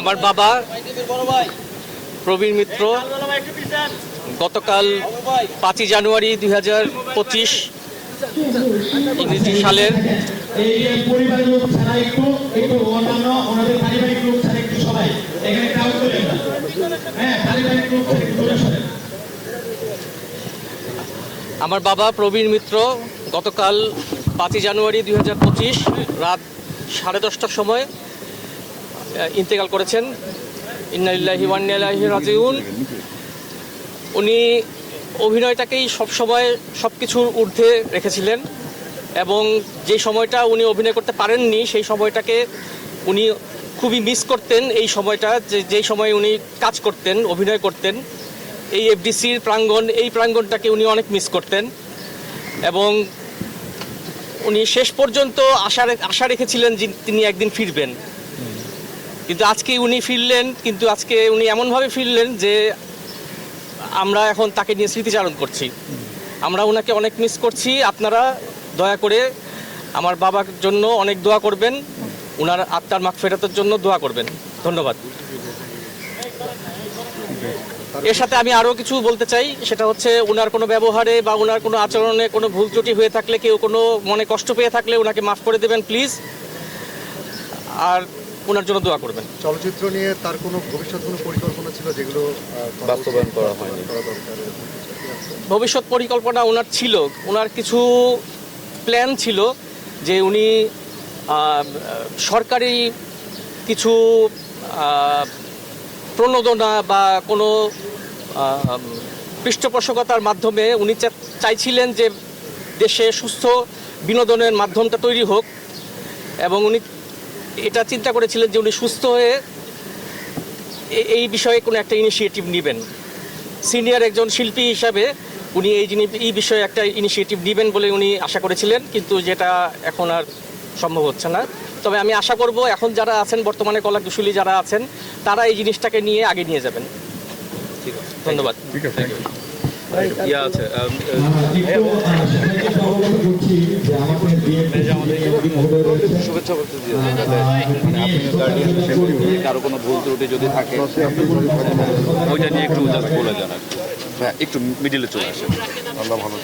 আমার বাবা প্রবীণ মিত্র, গতকাল পাঁচই জানুয়ারি দুই হাজার পঁচিশ ইংরেজি সালের আমার বাবা প্রবীণ মিত্র, গতকাল পাঁচই জানুয়ারি দুই হাজার পঁচিশ রাত সাড়ে দশটার সময় ইন্তেকাল করেছেন। ইন্নালিল্লাহি ওয়ান্নালাহি রাজিউন। উনি অভিনয়টাকেই সবসময় সব কিছুর ঊর্ধ্বে রেখেছিলেন এবং যে সময়টা উনি অভিনয় করতে পারেননি, সেই সময়টাকে উনি খুবই মিস করতেন। এই সময়টা যে যেই সময় উনি কাজ করতেন, অভিনয় করতেন, এই এফডিসির প্রাঙ্গণ, এই প্রাঙ্গণটাকে উনি অনেক মিস করতেন এবং উনি শেষ পর্যন্ত আশা আশা রেখেছিলেন যে তিনি একদিন ফিরবেন। কিন্তু আজকে উনি ফিরলেন, কিন্তু আজকে উনি এমনভাবে ফিরলেন যে আমরা এখন তাকে নিয়ে স্মৃতিচারণ করছি। আমরা ওনাকে অনেক মিস করছি। আপনারা দয়া করে আমার বাবার জন্য অনেক দোয়া করবেন। ওনার আত্মার মাগ ফেরাতের জন্য দোয়া করবেন। ধন্যবাদ। এর সাথে আমি আরও কিছু বলতে চাই। সেটা হচ্ছে ওনার কোনো ব্যবহারে বা ওনার কোনো আচরণে কোনো ভুল ত্রুটি হয়ে থাকলে, কেউ কোনো মনে কষ্ট পেয়ে থাকলে ওনাকে মাফ করে দেবেন, প্লিজ। আর ওনার জন্য দোয়া করবেন। চলচ্চিত্র নিয়ে তার কোনো ভবিষ্যৎ কোনো পরিকল্পনা ছিল যেগুলো বাস্তবায়ন করা হয়নি। ভবিষ্যৎ পরিকল্পনা ওনার ছিল। ওনার কিছু প্ল্যান ছিল যে উনি সরকারি কিছু প্রণোদনা বা কোনো পৃষ্ঠপোষকতার মাধ্যমে উনি চাইছিলেন যে দেশে সুস্থ বিনোদনের মাধ্যমটা তৈরি হোক। এবং উনি এটা চিন্তা করেছিলেন যে উনি সুস্থ হয়ে এ- এই বিষয়ে কোনো একটা ইনিশিয়েটিভ নেবেন। সিনিয়র একজন শিল্পী হিসাবে উনি এই জিনিস এই বিষয়ে একটা ইনিশিয়েটিভ নেবেন বলে উনি আশা করেছিলেন কিন্তু যেটা এখন আর সম্ভব হচ্ছে না। তবে আমি আশা করব এখন যারা আছেন বর্তমানে কলা কুশলী যারা আছেন তারা এই জিনিসটাকে নিয়ে আগে নিয়ে যাবেন। ঠিক আছে। ধন্যবাদ। ইয়া আছে শুভেচ্ছা করতে হিসেবে কারও কোনো ভুল ত্রুটি যদি থাকে ওইটা নিয়ে একটু বলে আর হ্যাঁ একটু মিডিলে চলে আসেন। আল্লাহ ভালো